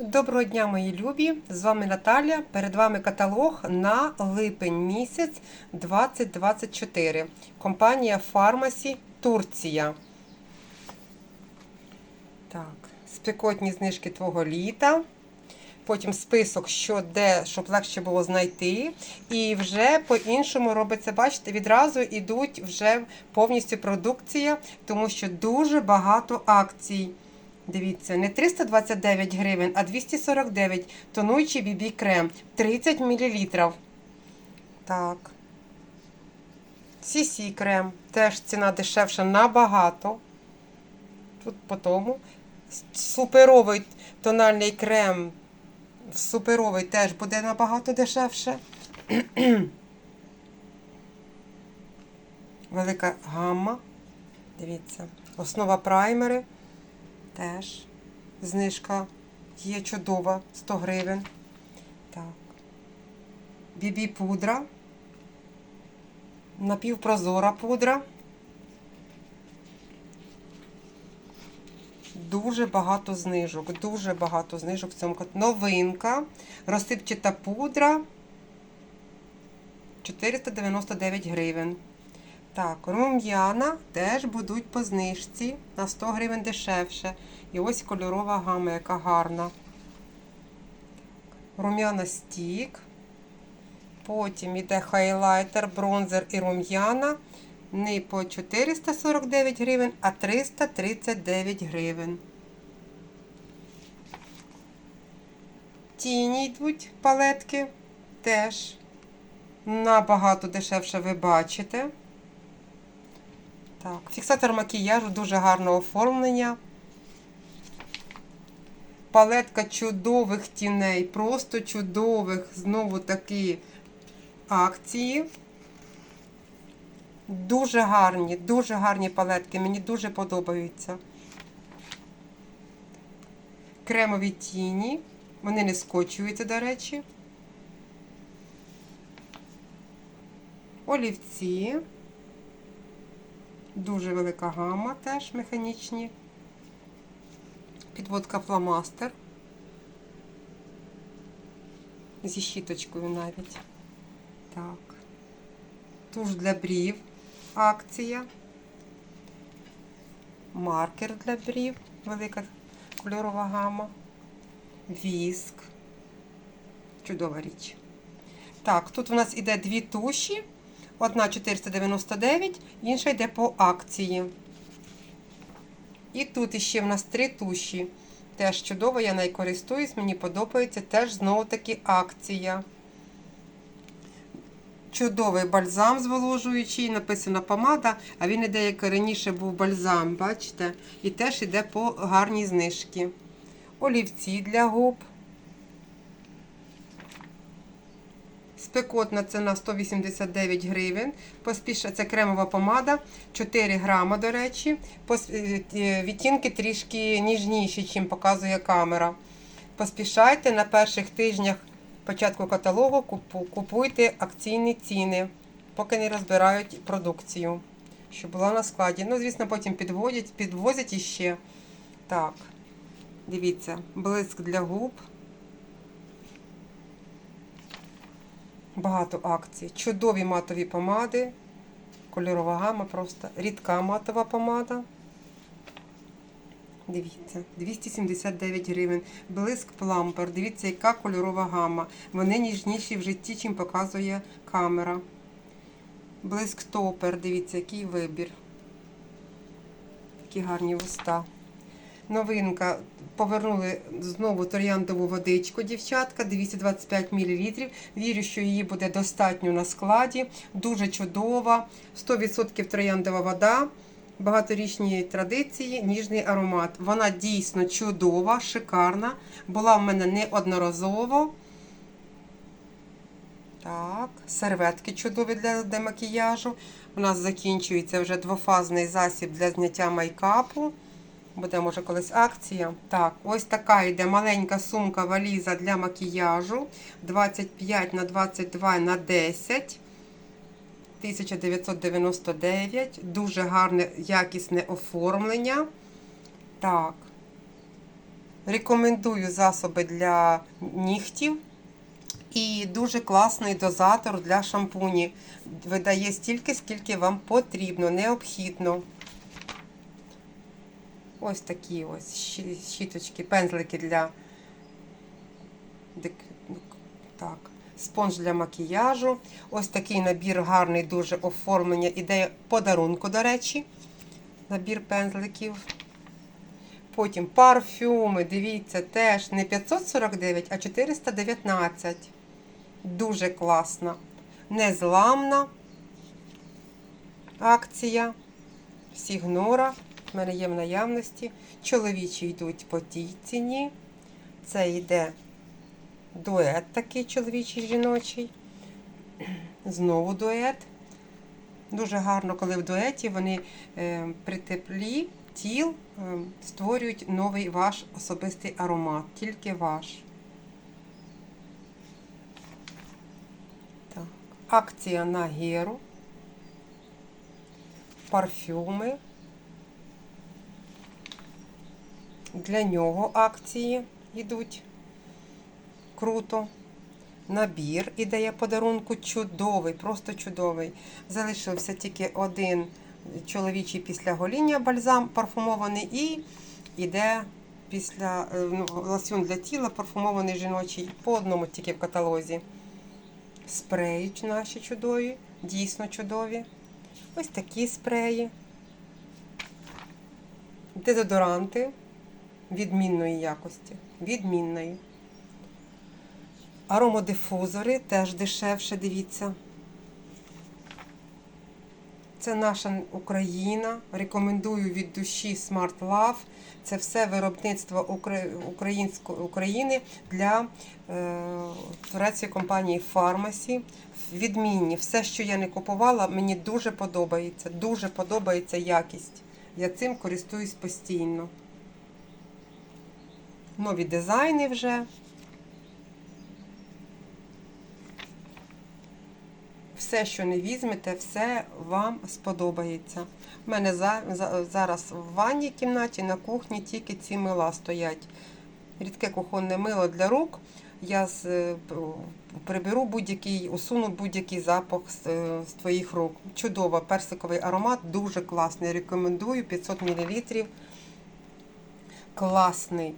Доброго дня, мої любі! З вами Наталя. Перед вами каталог на липень місяць 2024. Компанія Фармасі Турція. Так, спекотні знижки твого літа. Потім список, що де, щоб легше було знайти. І вже по-іншому робиться, бачите, відразу йдуть вже повністю продукція, тому що дуже багато акцій. Дивіться, не 329 гривень, а 249 тонуючий бібі крем 30 мл. Так. CC крем. Теж ціна дешевша набагато. Тут по тому. Суперовий тональний крем. Суперовий теж буде набагато дешевше. Велика гамма. Дивіться. Основа праймери. Теж знижка є чудова 100 гривень. Так. Бібі пудра. Напівпрозора пудра. Дуже багато знижок. Дуже багато знижок в цьому кат- Новинка. Розсипчата пудра. 499 гривень. Так, рум'яна теж будуть по знижці на 100 гривень дешевше. І ось кольорова гама, яка гарна. Рум'яна стік. Потім йде хайлайтер, бронзер і рум'яна. Не по 449 гривень, а 339 гривень. Тіні йдуть палетки. Теж набагато дешевше ви бачите. Так, фіксатор макіяжу дуже гарного оформлення. Палетка чудових тіней, просто чудових, знову такі акції. Дуже гарні, дуже гарні палетки, мені дуже подобаються. Кремові тіні, вони не скочуються, до речі. Олівці. Дуже велика гама теж механічні. Підводка фломастер. Зі щіточкою навіть. Так. Туш для брів. Акція. Маркер для брів. Велика кольорова гама. Віск. Чудова річ. Так, тут у нас іде дві туші. Одна 499, інша йде по акції. І тут іще в нас три туші. Теж чудово, я нею користуюсь, мені подобається. Теж знову таки акція. Чудовий бальзам зволожуючий, написана помада, а він іде, як раніше був бальзам, бачите? І теж йде по гарній знижці. Олівці для губ. Спекотна ціна 189 гривень. Поспіша це кремова помада, 4 грама, до речі. Е, е, Відтінки трішки ніжніші, ніж показує камера. Поспішайте на перших тижнях початку каталогу купуйте акційні ціни, поки не розбирають продукцію, що була на складі. Ну, звісно, потім підводять, підвозять іще. Так, дивіться, блиск для губ. Багато акцій. Чудові матові помади. Кольорова гама просто. Рідка матова помада. Дивіться, 279 гривень. Блиск плампер. Дивіться, яка кольорова гама. Вони ніжніші в житті, чим показує камера. Блиск топер. Дивіться, який вибір. Такі гарні вуста. Новинка. Повернули знову трояндову водичку, дівчатка, 225 мл. Вірю, що її буде достатньо на складі. Дуже чудова. 100% трояндова вода. Багаторічні традиції, ніжний аромат. Вона дійсно чудова, шикарна. Була в мене неодноразово. Так, серветки чудові для демакіяжу. У нас закінчується вже двофазний засіб для зняття майкапу. Буде, може, колись акція. Так, ось така йде маленька сумка валіза для макіяжу. 25 на 22 на 10. 1999. Дуже гарне, якісне оформлення. Так. Рекомендую засоби для нігтів. І дуже класний дозатор для шампуні. Видає стільки, скільки вам потрібно, необхідно. Ось такі ось щі- щіточки, пензлики для так, спонж для макіяжу. Ось такий набір гарний, дуже оформлення. Ідея подарунку, до речі. Набір пензликів. Потім парфюми, дивіться, теж не 549, а 419. Дуже класна. Незламна акція. Сігнора. В мене є в наявності. Чоловічі йдуть по тій ціні. Це йде дует такий чоловічий жіночий. Знову дует. Дуже гарно, коли в дуеті вони е, при теплі тіл е, створюють новий ваш особистий аромат, тільки ваш. Так. Акція на геру. Парфюми. Для нього акції йдуть. Круто. Набір ідея подарунку чудовий, просто чудовий. Залишився тільки один чоловічий після гоління бальзам парфумований і іде після е, ну, лосьон для тіла парфумований жіночий по одному тільки в каталозі. Спреї наші чудові, дійсно чудові. Ось такі спреї. Дезодоранти відмінної якості. Відмінної. Аромодифузори теж дешевше, дивіться. Це наша Україна. Рекомендую від душі Smart Love. Це все виробництво України для е, турецької компанії Pharmacy. Відмінні. Все, що я не купувала, мені дуже подобається. Дуже подобається якість. Я цим користуюсь постійно. Нові дизайни вже. Все, що не візьмете, все вам сподобається. У мене за, за- зараз в ванній кімнаті на кухні тільки ці мила стоять. Рідке кухонне мило для рук. Я з, е, приберу будь-який, усуну будь-який запах з, е, з твоїх рук. Чудово, персиковий аромат, дуже класний. Рекомендую 500 мл. Класний,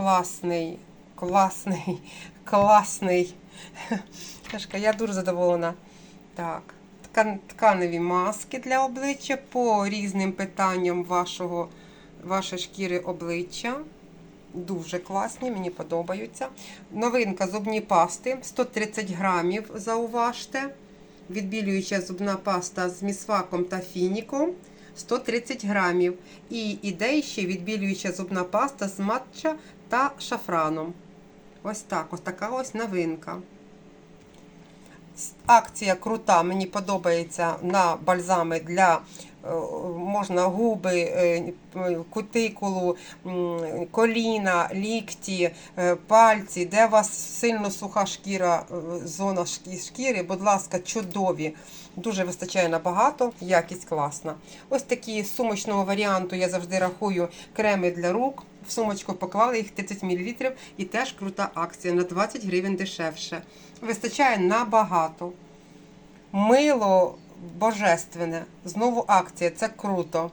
класний, класний, класний. Я дуже задоволена. Так, тканеві маски для обличчя по різним питанням вашого, вашої шкіри обличчя. Дуже класні, мені подобаються. Новинка зубні пасти 130 грамів, зауважте. Відбілююча зубна паста з місваком та фініком 130 грамів. І іде ще відбілююча зубна паста з матча та шафраном. Ось так, ось така ось новинка. Акція крута, мені подобається на бальзами для е, можна губи, е, кутикулу, коліна, лікті, е, пальці, де у вас сильно суха шкіра, зона шкіри, будь ласка, чудові. Дуже вистачає набагато, якість класна. Ось такі з сумочного варіанту я завжди рахую креми для рук. В сумочку поклали їх 30 мл і теж крута акція на 20 гривень дешевше. Вистачає набагато. Мило божественне. Знову акція, це круто.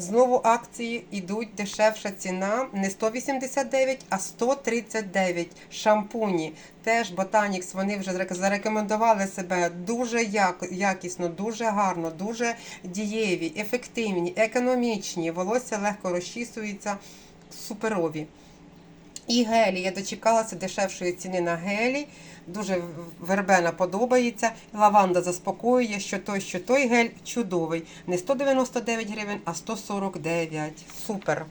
Знову акції йдуть дешевша ціна не 189, а 139 шампуні. Теж Ботанікс вони вже зарекомендували себе дуже як- якісно, дуже гарно, дуже дієві, ефективні, економічні. Волосся легко розчісується, суперові. І гелі. Я дочекалася дешевшої ціни на гелі. Дуже вербена подобається. Лаванда заспокоює, що той, що той гель чудовий. Не 199 гривень, а 149. Супер.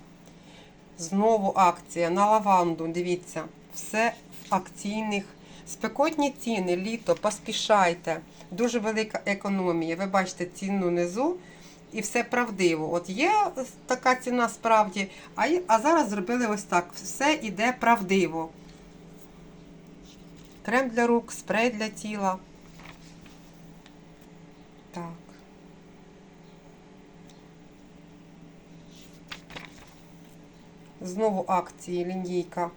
Знову акція на лаванду. Дивіться, все в акційних. Спекотні ціни, літо, поспішайте. Дуже велика економія. Ви бачите ціну внизу. І все правдиво. От є така ціна справді, а, зараз зробили ось так. Все іде правдиво. Крем для рук, спрей для тіла. Так. Знову акції, лінійка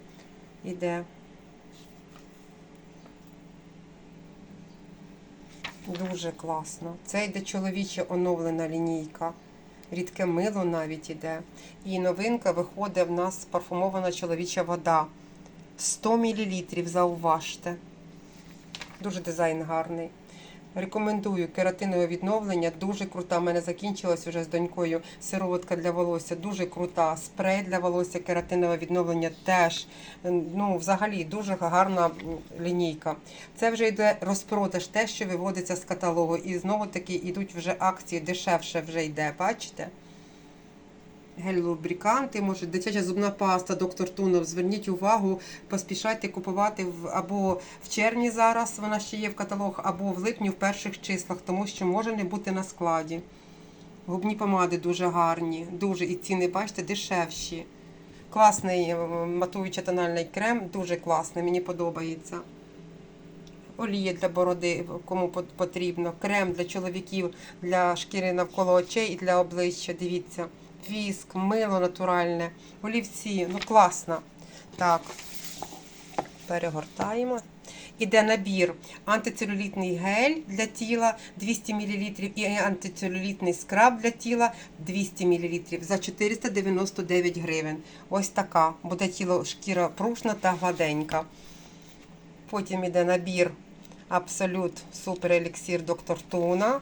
іде. Дуже класно. Це йде чоловіча оновлена лінійка. Рідке мило навіть іде. І новинка виходить в нас парфумована чоловіча вода. 100 мл, зауважте. Дуже дизайн гарний. Рекомендую кератинове відновлення. Дуже крута. У мене закінчилась вже з донькою сироватка для волосся. Дуже крута. Спрей для волосся, кератинове відновлення теж. Ну, взагалі, дуже гарна лінійка. Це вже йде розпродаж, те, що виводиться з каталогу. І знову таки йдуть вже акції, дешевше вже йде. Бачите? Гель-лубриканти, може, дитяча зубна паста, доктор Тунов. Зверніть увагу, поспішайте купувати або в червні зараз вона ще є в каталог, або в липні в перших числах, тому що може не бути на складі. Губні помади дуже гарні, дуже і ціни, бачите, дешевші. Класний е, матуючий тональний крем, дуже класний, мені подобається. Олія для бороди, кому потрібно, крем для чоловіків, для шкіри навколо очей і для обличчя. Дивіться. Віск, мило натуральне, олівці. Ну класно. Так, перегортаємо. Іде набір антицелюлітний гель для тіла 200 мл і антицелюлітний скраб для тіла 200 мл за 499 гривень. Ось така. Буде тіло шкіра пружна та гладенька. Потім іде набір Абсолют Супер Еліксір Доктор Туна.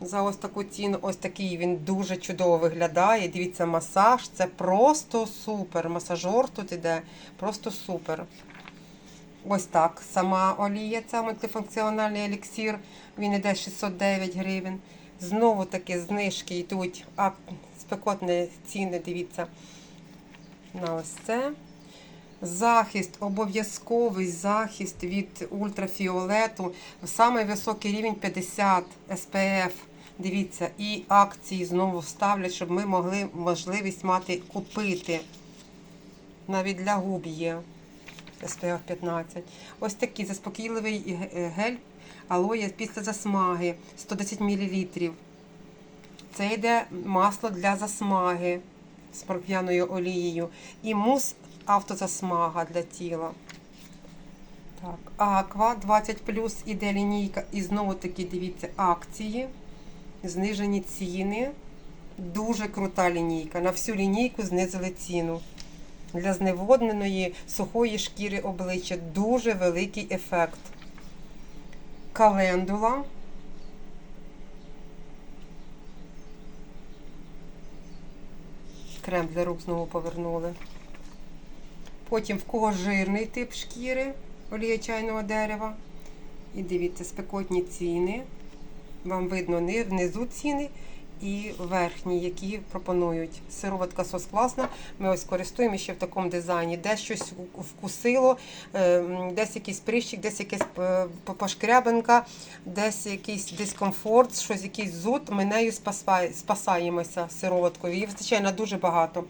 За ось таку ціну, ось такий він дуже чудово виглядає. Дивіться, масаж. Це просто супер. Масажор тут іде, просто супер. Ось так. Сама олія, це мультифункціональний еліксір. Він іде 609 гривень. Знову таки знижки йдуть. А спекотні ціни, дивіться. На ось це. Захист, обов'язковий захист від ультрафіолету. Самий високий рівень 50 SPF. Дивіться, і акції знову ставлять, щоб ми могли можливість мати купити. Навіть для губ є SPF 15. Ось такий заспокійливий гель алоє після засмаги 110 мл. Це йде масло для засмаги з парф'яною олією. І мус автозасмага для тіла. Так, Аква 20 іде лінійка. І знову таки, дивіться, акції, знижені ціни. Дуже крута лінійка. На всю лінійку знизили ціну. Для зневодненої сухої шкіри обличчя дуже великий ефект. Календула. Крем для рук знову повернули. Потім в кого жирний тип шкіри, олія чайного дерева. І дивіться, спекотні ціни. Вам видно ни- внизу ціни і верхні, які пропонують. Сироватка сос класна. Ми ось користуємо ще в такому дизайні. Десь щось вкусило, е, десь якийсь прищик, десь якась е, пошкрябинка, десь якийсь дискомфорт, щось якийсь зуд. Ми нею спасаємося сироваткою. Її на дуже багато.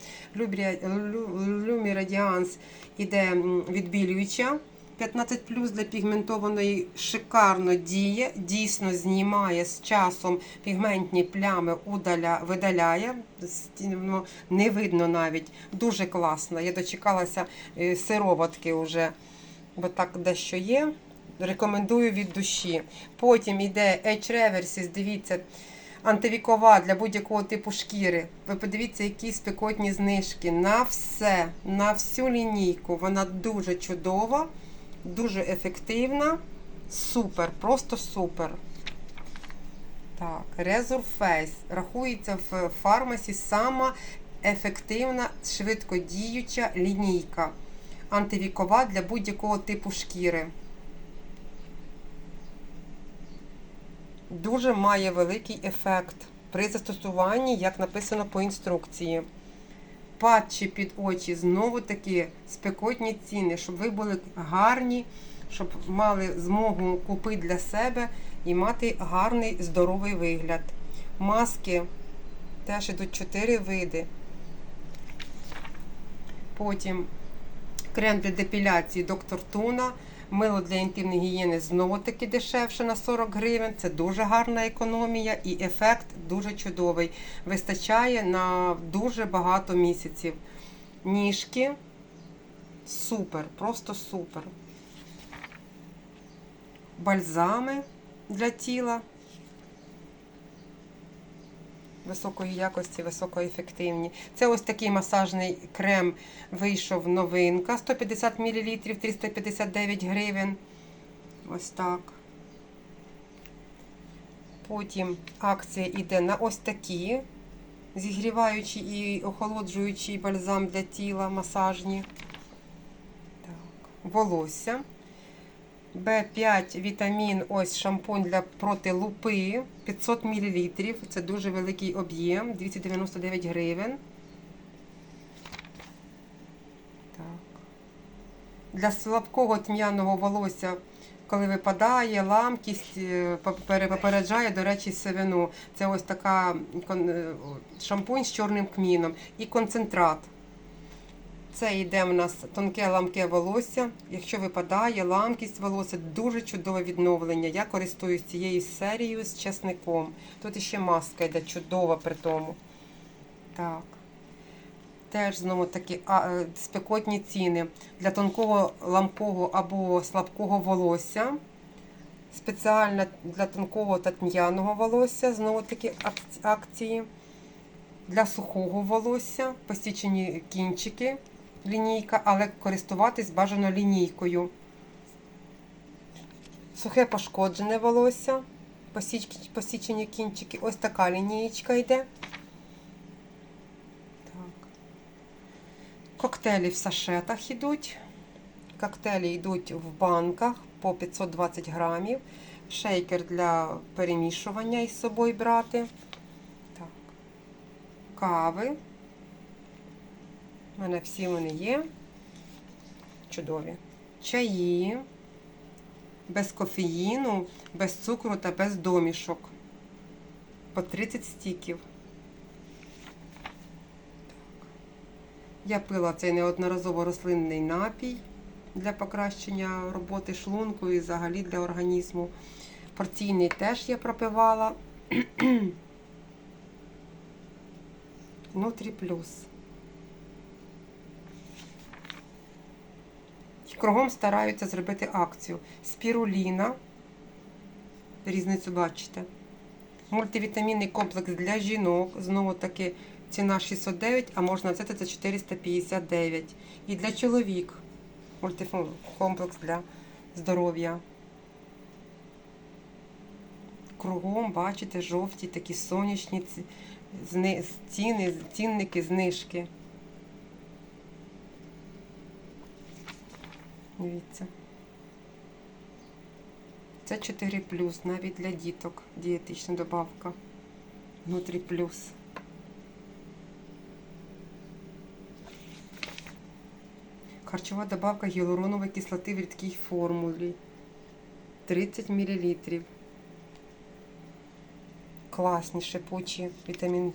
Люмі Радіанс іде відбілююча. 15 для пігментованої шикарно діє, дійсно знімає з часом пігментні плями, удаля, видаляє. Не видно навіть. Дуже класно. Я дочекалася е, сироватки вже, бо так дещо є. Рекомендую від душі. Потім йде Edge Reverses, дивіться, антивікова для будь-якого типу шкіри. Ви подивіться, які спекотні знижки на все, на всю лінійку. Вона дуже чудова, дуже ефективна. Супер, просто супер. Так, Resurface рахується в фармасі сама ефективна, швидкодіюча лінійка. Антивікова для будь-якого типу шкіри. Дуже має великий ефект при застосуванні, як написано по інструкції. Патчі під очі, знову таки спекотні ціни, щоб ви були гарні, щоб мали змогу купити для себе і мати гарний здоровий вигляд. Маски теж ідуть 4 види. Потім крем для депіляції доктор Туна. Мило для інтимної гігієни знову таки дешевше на 40 гривень. Це дуже гарна економія і ефект дуже чудовий. Вистачає на дуже багато місяців. Ніжки супер, просто супер. Бальзами для тіла. Високої якості, високоефективні. Це ось такий масажний крем вийшов новинка. 150 мл, 359 гривень. Ось так. Потім акція йде на ось такі зігріваючий і охолоджуючий бальзам для тіла, масажні. Так. Волосся. Б5 вітамін, ось шампунь для проти лупи 500 мл. Це дуже великий об'єм, 299 гривень. Так. Для слабкого тьмяного волосся, коли випадає, ламкість, е, попереджає, до речі, сивину. Це ось така е, шампунь з чорним кміном і концентрат. Це йде в нас тонке ламке волосся. Якщо випадає ламкість волосся, дуже чудове відновлення. Я користуюсь цією серією з чесником. Тут іще маска йде чудова при тому. Так. Теж знову такі а, е, спекотні ціни для тонкого ламкого або слабкого волосся. Спеціально для тонкого та тьмяного волосся. Знову такі акції. Для сухого волосся, посічені кінчики, лінійка, але користуватись бажано лінійкою. Сухе пошкоджене волосся, посіч- посічені кінчики. Ось така лінієчка йде. Так. Коктейлі в сашетах йдуть. Коктейлі йдуть в банках по 520 грамів. Шейкер для перемішування із собою брати. Так. Кави. У мене всі вони є. Чудові. Чаї. Без кофеїну, без цукру та без домішок. По 30 стіків. Я пила цей неодноразово рослинний напій для покращення роботи шлунку і взагалі для організму. Порційний теж я пропивала. Нутрі плюс. Кругом стараються зробити акцію. Спіруліна. Різницю бачите. Мультивітамінний комплекс для жінок. Знову таки ціна 609, а можна взяти за 459. І для чоловік мультикомплекс для здоров'я. Кругом, бачите, жовті такі сонячні ціни, цінники, знижки. Дивіться. Це 4 плюс, навіть для діток дієтична добавка. Внутрі плюс. Харчова добавка гіалуронової кислоти в рідкій формулі. 30 мл. Класні шипучі вітамін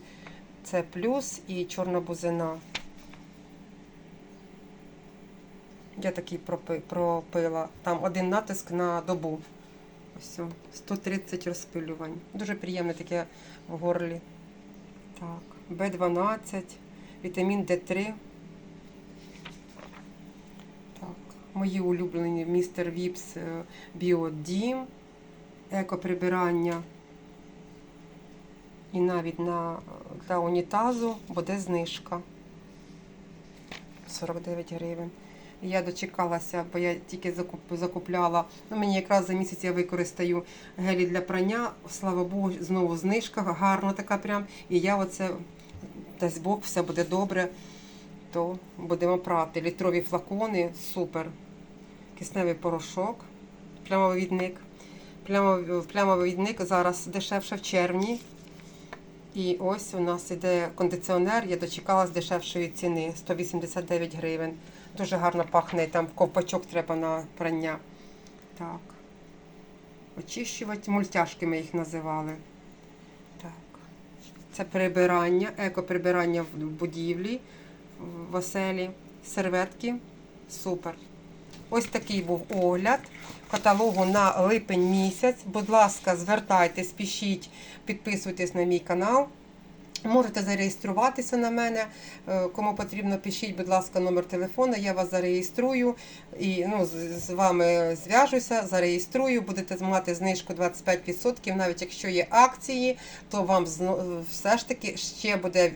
С плюс і чорна бузина. Я такий пропила. Там один натиск на добу. Ось, 130 розпилювань. Дуже приємне таке в горлі. Так, Б12, вітамін Д3. Так, мої улюблені містер Віпс е, Біодім, екоприбирання. І навіть на, для унітазу буде знижка. 49 гривень. Я дочекалася, бо я тільки закуп- закупляла. Ну, мені якраз за місяць я використаю гелі для прання. Слава Богу, знову знижка, гарна така прям. І я оце, дасть Бог, все буде добре, то будемо прати. Літрові флакони, супер. Кисневий порошок, плямовидник. Плямовидник зараз дешевше в червні. І ось у нас іде кондиціонер, я дочекалась дешевшої ціни 189 гривень. Дуже гарно пахне, там ковпачок треба на прання. Так. Очищувати мультяшки ми їх називали. Так. Це прибирання, екоприбирання в будівлі, в оселі, серветки. Супер. Ось такий був огляд каталогу на липень місяць. Будь ласка, звертайтесь, пишіть, підписуйтесь на мій канал. Можете зареєструватися на мене. Е, Кому потрібно, пишіть, будь ласка, номер телефону, я вас зареєструю і ну, з вами зв'яжуся, зареєструю, будете мати знижку 25%. Навіть якщо є акції, то вам все ж таки ще буде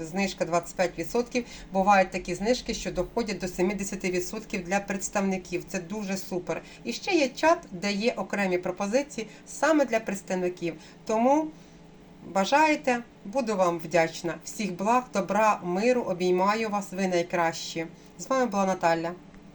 знижка 25%. Бувають такі знижки, що доходять до 70% для представників. Це дуже супер. І ще є чат, де є окремі пропозиції саме для представників. Тому. Бажаєте, буду вам вдячна. Всіх благ, добра, миру, обіймаю вас, ви найкращі. З вами була Наталя.